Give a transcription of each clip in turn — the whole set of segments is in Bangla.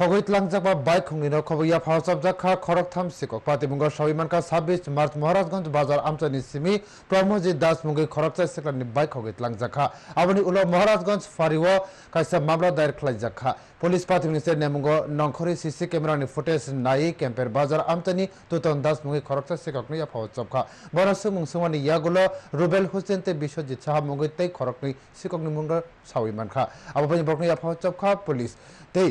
খগৈত লাংজাকবা বাইক খুংনিনো খবইয়া ফাওসাবজাখা খরকথাম সিকক পাতিমুঙ্গ সবিমানকা ছাব্বিশ মার্চ মহারাজগঞ্জ বাজার আমচানি সিমি প্রমজিৎ দাস মুঙ্গি খরকচাই সিকলানি বাইক খগৈত লাংজাখা আবনি উলো মহারাজগঞ্জ ফারিও কাইসা মামলা দায়ের খালাইজাখা পুলিশ পাতিমুঙ্গি সে নেমুঙ্গ নংখরি সিসি ক্যামেরানি ফুটেজ নাই ক্যাম্পের বাজার আমচানি তুতন দাস মুঙ্গি খরকচাই সিককনি ইয়া ফাওসাবখা বরা সুমুং সুমানি ইয়াগুলো রুবেল হুসেন তে বিশ্বজিৎ সাহা মুঙ্গি তৈ খরকনি সিককনি মুঙ্গ সাউইমানখা আবনি বকনি ইয়া ফাওসাবখা পুলিশ তৈ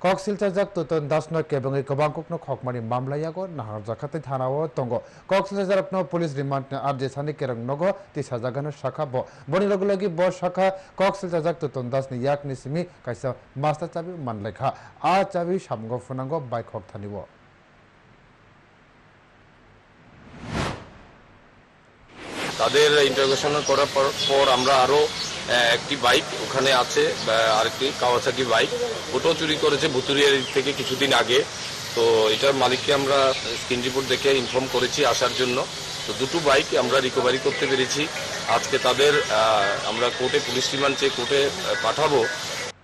তুতন দাসনো কেবং কবাংকুকনো খকমানি মামলা ইয়াগো নাহার জাখাতে থানাও তঙ্গ কক শিলচারকনো পুলিশ রিমান্ড আর যে সানি কেরং নগো তিসা জাগানো শাখা ব বনি লগে লগে ব শাখা কক শিলচারজাক তুতন দাসনি ইয়াক নিসিমি কাইসা মাস্টার চাবি মানলেখা আ চাবি সামগো ফুনাঙ্গো বাইক হক থানিব তাদের ইন্টারোগেশন করার পর আমরা আরও একটি বাইক ওখানে আছে আরেকটি কাওয়াসাকি বাইক। ওটাও চুরি করেছে ভুতুরিয়ার থেকে কিছুদিন আগে। তো এটার মালিককে আমরা স্ক্রিন রিপোর্ট দেখে ইনফর্ম করেছি আসার জন্য। তো দুটো বাইক আমরা রিকভারি করতে পেরেছি। আজকে তাদের আমরা কোর্টে পুলিশ রিমান্ড চেয়ে কোর্টে পাঠাবো।